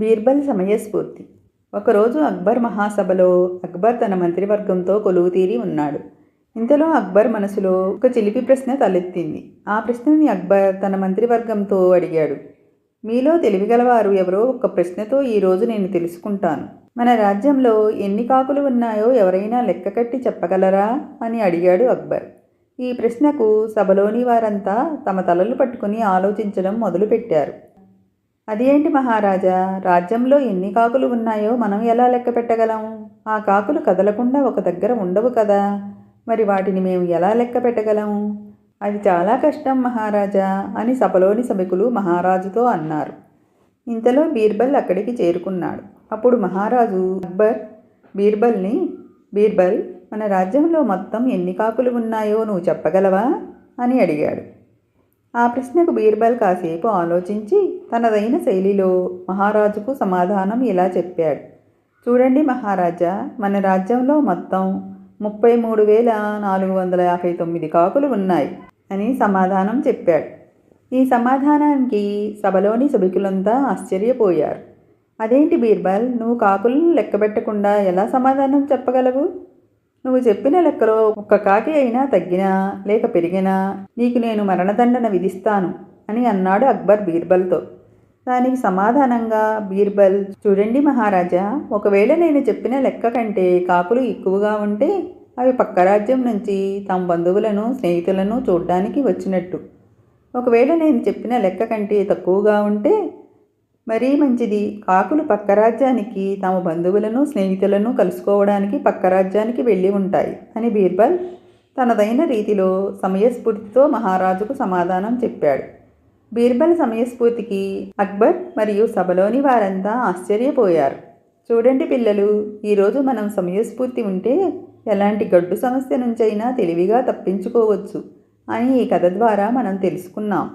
బీర్బల్ సమయస్ఫూర్తి. ఒకరోజు అక్బర్ మహాసభలో అక్బర్ తన మంత్రివర్గంతో కొలువుతీరి ఉన్నాడు. ఇంతలో అక్బర్ మనసులో ఒక చిలిపి ప్రశ్న తలెత్తింది. ఆ ప్రశ్నని అక్బర్ తన మంత్రివర్గంతో అడిగాడు. మీలో తెలివిగలవారు ఎవరో ఒక ప్రశ్నతో ఈరోజు నేను తెలుసుకుంటాను. మన రాజ్యంలో ఎన్ని కాకులు ఉన్నాయో ఎవరైనా లెక్క కట్టి చెప్పగలరా? అని అడిగాడు అక్బర్. ఈ ప్రశ్నకు సభలోని వారంతా తమ తలలు పట్టుకుని ఆలోచించడం మొదలుపెట్టారు. అదేంటి మహారాజా? రాజ్యంలో ఎన్ని కాకులు ఉన్నాయో మనం ఎలా లెక్క పెట్టగలం? ఆ కాకులు కదలకుండా ఒక దగ్గర ఉండవు కదా. మరి వాటిని మేము ఎలా లెక్క పెట్టగలం? అది చాలా కష్టం మహారాజా అని సభలోని సభికులు మహారాజుతో అన్నారు. ఇంతలో బీర్బల్ అక్కడికి చేరుకున్నాడు. అప్పుడు మహారాజు అక్బర్ బీర్బల్ని బీర్బల్ మన రాజ్యంలో మొత్తం ఎన్ని కాకులు ఉన్నాయో నువ్వు చెప్పగలవా? అని అడిగాడు. ఆ ప్రశ్నకు బీర్బల్ కాసేపు ఆలోచించి తనదైన శైలిలో మహారాజుకు సమాధానం ఇలా చెప్పాడు. చూడండి మహారాజా మన రాజ్యంలో మొత్తం ముప్పై మూడు వేల నాలుగు వందల యాభై తొమ్మిది కాకులు ఉన్నాయి అని సమాధానం చెప్పాడు. ఈ సమాధానానికి సభలోని సభికులంతా ఆశ్చర్యపోయారు. అదేంటి బీర్బల్ నువ్వు కాకులను లెక్కబెట్టకుండా ఎలా సమాధానం చెప్పగలవు? నువ్వు చెప్పిన లెక్కలో ఒక్క కాకి అయినా తగ్గినా లేక పెరిగినా నీకు నేను మరణదండన విధిస్తాను అని అన్నాడు అక్బర్ బీర్బల్తో. దానికి సమాధానంగా బీర్బల్ చూడండి మహారాజా ఒకవేళ నేను చెప్పిన లెక్క కంటే కాకులు ఎక్కువగా ఉంటే అవి పక్క రాజ్యం నుంచి తమ బంధువులను స్నేహితులను చూడ్డానికి వచ్చినట్టు. ఒకవేళ నేను చెప్పిన లెక్క కంటే తక్కువగా ఉంటే మరీ మంచిది. కాకులు పక్క రాజ్యానికి తమ బంధువులను స్నేహితులను కలుసుకోవడానికి పక్క రాజ్యానికి వెళ్ళి ఉంటాయి అని బీర్బల్ తనదైన రీతిలో సమయస్ఫూర్తితో మహారాజుకు సమాధానం చెప్పాడు. బీర్బల్ సమయస్ఫూర్తికి అక్బర్ మరియు సభలోని వారంతా ఆశ్చర్యపోయారు. చూడండి పిల్లలు ఈరోజు మనం సమయస్ఫూర్తి ఉంటే ఎలాంటి గడ్డు సమస్య నుంచైనా తెలివిగా తప్పించుకోవచ్చు అని ఈ కథ ద్వారా మనం తెలుసుకున్నాం.